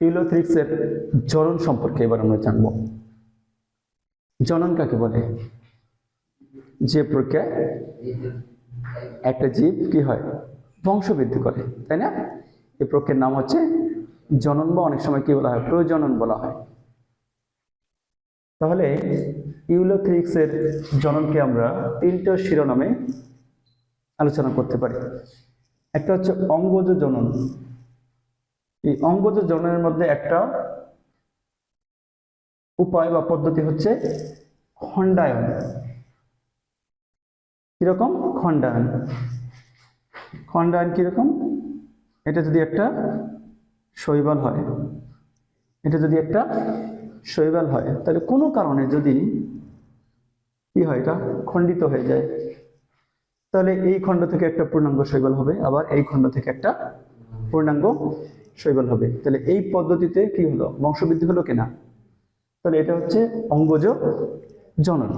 ইউলোথ্রিক্সের জনন সম্পর্কে এবার আমরা জানব। জনন কাকে বলে? যে প্রক্রিয়ায় একটা জীব কি হয়? বংশবৃদ্ধি করে, তাই না? এই প্রক্রিয়ার নাম হচ্ছে জনন বা অনেক সময় কি বলা হয়? প্রজনন বলা হয়। তাহলে ইউলোথ্রিক্সের জননকে আমরা তিনটা শিরোনামে আলোচনা করতে পারি। একটা হচ্ছে অঙ্গজ জনন এই অঙ্গজ জননের মধ্যে একটা উপায় বা পদ্ধতি হচ্ছে খণ্ডায়ন। কীরকম? খণ্ডায়ন। খণ্ডায়ন কীরকম? এটা যদি একটা শৈবাল হয়, এটা যদি একটা শৈবাল হয়, তাহলে কোনো কারণে যদি কি হয়, এটা খণ্ডিত হয়ে যায়। তাহলে এই খণ্ড থেকে একটা পূর্ণাঙ্গ শৈবাল হবে, আবার এই খণ্ড থেকে একটা পূর্ণাঙ্গ শৈবাল হবে। তাহলে এই পদ্ধতিতে কি হলো? বংশবৃদ্ধি হলো কিনা? তাহলে এটা হচ্ছে অঙ্গজ জনন।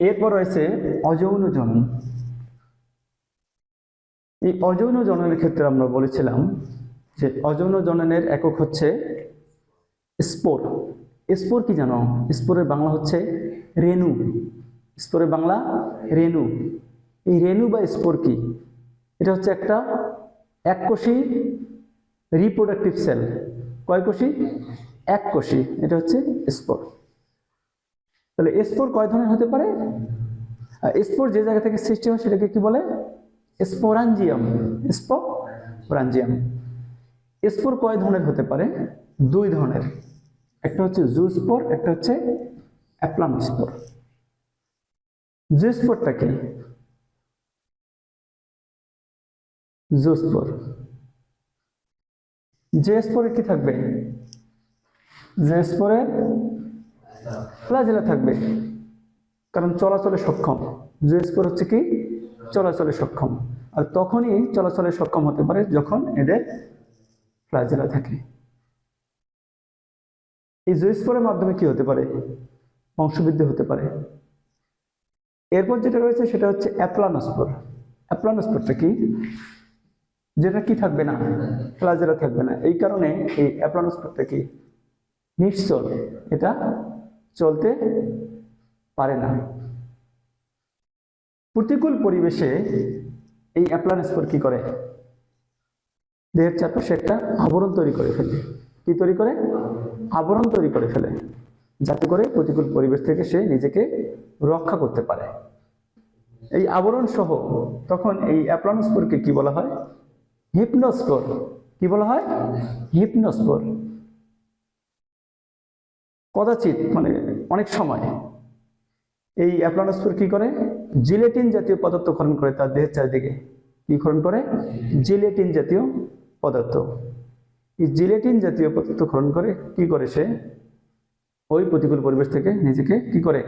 এরপর রয়েছে অযৌন জনন। এই অযৌন জননের ক্ষেত্রে আমরা বলেছিলাম যে অযৌন জননের একক হচ্ছে স্পোর। স্পোর কি জানো? স্পোরের বাংলা হচ্ছে রেণু। স্পোরের বাংলা রেণু। এই রেণু বা স্পোর কি? এটা হচ্ছে একটা এককোষী রিপ্রোডাক্টিভ সেল কয় কোষী? এক কোষী এটা হচ্ছে স্পোর। তাহলে স্পোর কয় ধরনের হতে পারে? স্পোর যে জায়গা থেকে সৃষ্টি হয় সেটাকে কি বলে? স্পোরাঞ্জিয়াম। স্পোরাঞ্জিয়াম। স্পোর কয় ধরনের হতে পারে? দুই ধরনের। একটা হচ্ছে জু স্পোর একটা হচ্ছে অ্যাপ্লাম স্পোর। জু স্পোরটা কি জু স্পোর যে স্পোরে কি থাকবে? যে স্পোরে ফ্লাজেলা থাকবে। কারণ চলাচলে সক্ষম। যে স্পোর হচ্ছে কি? চলাচলে সক্ষম। আর তখনই চলাচলে সক্ষম হতে পারে যখন এদের ফ্লাজেলা থাকে। এই জুইস্পোরের মাধ্যমে কি হতে পারে? বংশবৃদ্ধি হতে পারে। এরপর যেটা রয়েছে সেটা হচ্ছে অ্যাপ্লানোস্পোর অ্যাপ্লানোস্পোরটা কি? যেটা কি থাকবে না? ফ্লাজেলা থাকবে না। এই কারণে এই অ্যাপ্লানোস্পোরটা কি? নিশ্চল। এটা চলতে পারে না। প্রতিকূল পরিবেশে এই অ্যাপ্লানোস্পোর কি করে? দেহের চারপাশে একটা আবরণ তৈরি করে ফেলে। কি তৈরি করে? আবরণ তৈরি করে ফেলে। যাতে করে প্রতিকূল পরিবেশ থেকে সে নিজেকে রক্ষা করতে পারে। এই আবরণ সহ তখন এই অ্যাপ্লানোস্পোরকে কি বলা হয়? হিপনোস্পোর কি বলা হয়? হিপনোস্পোর কদাচিৎ মানে অনেক সময় এই অ্যাপ্লানোস্পোর কি করে? জিলেটিন জাতীয় পদার্থ ক্ষরণ করে তার দেহের চারিদিকে। কি ক্ষরণ করে? জিলেটিন জাতীয় পদার্থ। এই জিলেটিন জাতীয় পদার্থ ক্ষরণ করে কি করে সে? ওই প্রতিকূল পরিবেশ থেকে নিজেকে কি করে?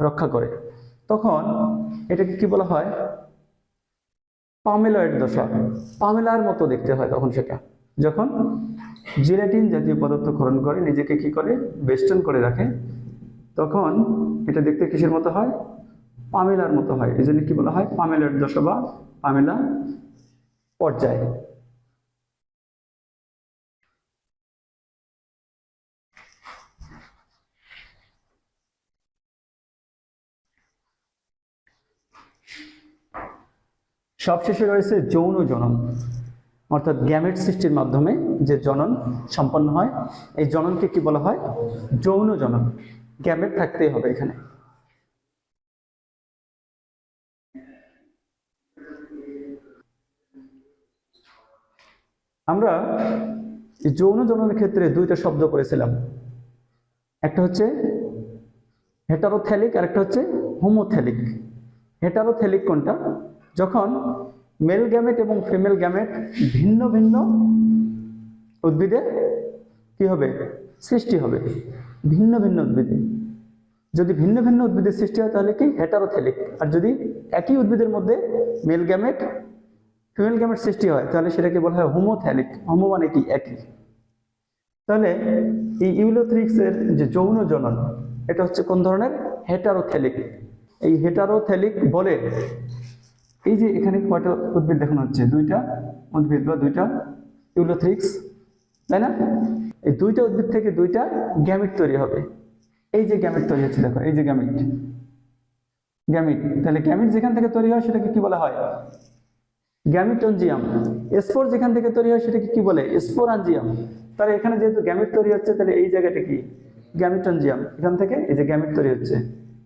রক্ষা করে। তখন এটাকে কি বলা হয়? পামেলয়েড দশা। পামেলার মতো দেখতে হয় তখন সেটা। যখন জিলেটিন জাতীয় পদার্থ ক্ষরণ করে, নিজেকে কি করে? বেষ্টন করে রাখে। তখন এটা দেখতে কিসের মতো হয়? পামেলার মতো হয়। এই জন্য কি বলা হয়? পামেলয়েড দশা বা পামেলা পর্যায়। সবশেষে রয়েছে যৌন জনন, অর্থাৎ গ্যামেট সৃষ্টির মাধ্যমে যে জনন সম্পন্ন হয়, এই জননকে কি বলা হয়? যৌন জনন। গ্যামেট থাকতেই হবে এখানে। আমরা যৌন জননের ক্ষেত্রে দুইটা শব্দ করেছিলাম। একটা হচ্ছে হেটারোথ্যালিক আর একটা হচ্ছে হোমোথ্যালিক। হেটারোথ্যালিক কোনটা? যখন মেল গ্যামেট এবং ফিমেল গ্যামেট ভিন্ন ভিন্ন উদ্ভিদে কি হবে? সৃষ্টি হবে। ভিন্ন ভিন্ন উদ্ভিদে। যদি ভিন্ন ভিন্ন উদ্ভিদের সৃষ্টি হয় তাহলে কি? হেটারোথেলিক আর যদি একই উদ্ভিদের মধ্যে মেল গ্যামেট ফিমেল গ্যামেট সৃষ্টি হয়, তাহলে সেটাকে বলা হয় হোমোথ্যালিক হোমো মানে কি? একই। তাহলে এই ইউলোথ্রিক্সের যে যৌন জনন, এটা হচ্ছে কোন ধরনের? হেটারোথেলিক এই হেটারোথ্যালিক বলে এই যে এখানে কয়টা উদ্ভিদ দেখানো হচ্ছে? দুইটা উদ্ভিদ বা দুইটা ইউলোথ্রিক্স, তাই না? এই দুইটা উদ্ভিদ থেকে দুইটা গ্যামিট তৈরি হবে। এই যে গ্যামিট তৈরি হচ্ছে, দেখো, এই যে গ্যামিট। গ্যামিট, তাহলে গ্যামিট যেখান থেকে তৈরি হয় সেটাকে কি বলা হয়? গ্যামিটনজিয়াম। স্পোর যেখান থেকে তৈরি হয় সেটাকে কি বলে? স্পোরাঞ্জিয়াম তাহলে এখানে যেহেতু গ্যামিট তৈরি হচ্ছে, তাহলে এই জায়গাটা কি? গ্যামিটনজিয়াম। এখান থেকে এই যে গ্যামিট তৈরি হচ্ছে।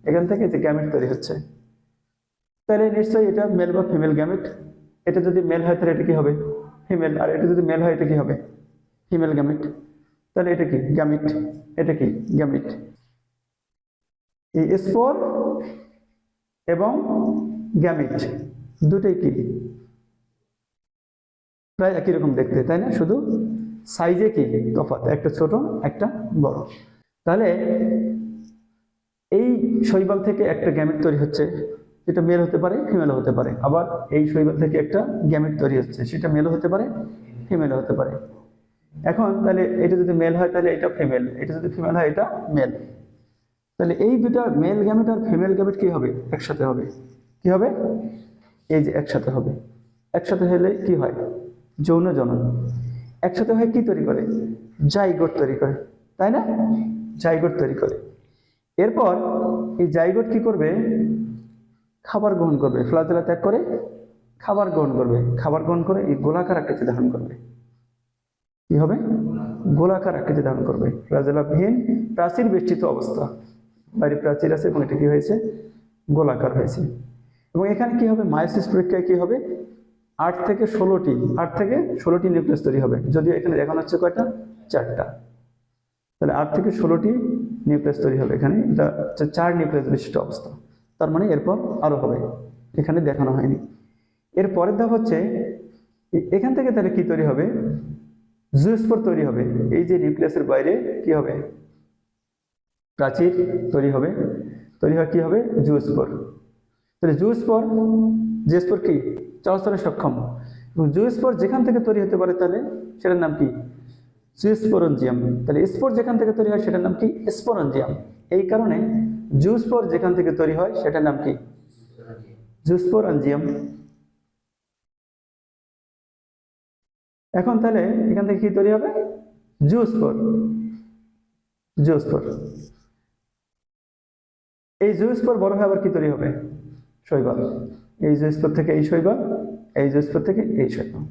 এখান থেকে এই যে গ্যামিট তৈরি হচ্ছে। তাহলে নিশ্চয়ই এটা মেল বা ফিমেল গ্যামিট এটা যদি মেল হয়, তাহলে এটা কি হবে? ফিমেল আর এটা যদি মেল হয়, এটা কি হবে? ফিমেল গ্যামিট তাহলে এটা কি? গ্যামিট এটা কি? গ্যামিট এই স্পোর এবং গ্যামিট দুটোই কি? প্রায় একই রকম দেখতে, তাই না? শুধু সাইজে কি? তফাৎ। একটা ছোট, একটা বড়। তাহলে এই শৈবাল থেকে একটা গ্যামেট তৈরি হচ্ছে। যেটা মেল হতে পারে ফিমেলও হতে পারে। আবার এই শৈবাল থেকে একটা গ্যামেট তৈরি হচ্ছে, সেটা মেলও হতে পারে ফিমেলও হতে পারে। এখন তাহলে এটা যদি মেল হয়, তাহলে এটা ফিমেল এটা যদি ফিমেল হয়, এটা মেল তাহলে এই দুটা মেল গ্যামেট আর ফিমেল গ্যামেট কি হবে? একসাথে হবে। কি হবে? এই যে একসাথে হবে। একসাথে হলে কি হয়? যৌন জনন। একসাথে হয়ে কি তৈরি করে? জাইগোট তৈরি করে। তাই না? জাইগোট তৈরি করে। এরপর এই জাইগোট কি করবে? খাবার গ্রহণ করবে। ফ্লাজেলা ত্যাগ করে খাবার গ্রহণ করবে। খাবার গ্রহণ করে এই গোলাকার আকৃতি ধারণ করবে। কি হবে? গোলাকার আকৃতি ধারণ করবে। ফ্লাজেলাবিহীন প্রাচীর বেষ্টিত অবস্থা। বাইরে প্রাচীর আছে এবং এটা কি হয়েছে? গোলাকার হয়েছে। এবং এখানে কি হবে? মায়োসিস প্রক্রিয়ায় কি হবে? আট থেকে ষোলোটি, আট থেকে ষোলোটি নিউক্লিয়াস তৈরি হবে। যদিও এখানে দেখানো হচ্ছে কয়টা? চারটা। তাহলে আট থেকে ষোলোটি নিউক্লিয়াস তৈরি হবে এখানে। এটা হচ্ছে চার নিউক্লিয়াস বিশিষ্ট অবস্থা। তার মানে এরপর আরও হবে। এখানে দেখানো হয়নি। এর পরের ধাপ হচ্ছে এখান থেকে তাহলে কি তৈরি হবে? জুস্পোর তৈরি হবে। এই যে নিউক্লিয়াসের বাইরে কি হবে? প্রাচীর তৈরি হবে। তৈরি হয় কি হবে? জুস্পোর তাহলে জুস্পোর জেস্পোর কি? চলাচলে সক্ষম। এবং জুস্পোর যেখান থেকে তৈরি হতে পারে তাহলে সেটার নাম কি? জুস্পোরঞ্জিয়াম তাহলে স্পোর যেখান থেকে তৈরি হয় সেটার নাম কি? স্পোরঞ্জিয়াম এই কারণে জুস্পোর যেখান থেকে তৈরি হয়, সেটার নাম কি? জুস্পোরঞ্জিয়াম এখন তাহলে এখান থেকে কি তৈরি হবে? জুস্পোর জুস্পোর এই জুস্পোর বড় হয়ে আবার কি তৈরি হবে? শৈবাল. এই জুস্পোর থেকে এই শৈবাল, এই জুস্পোর থেকে এই শৈবাল।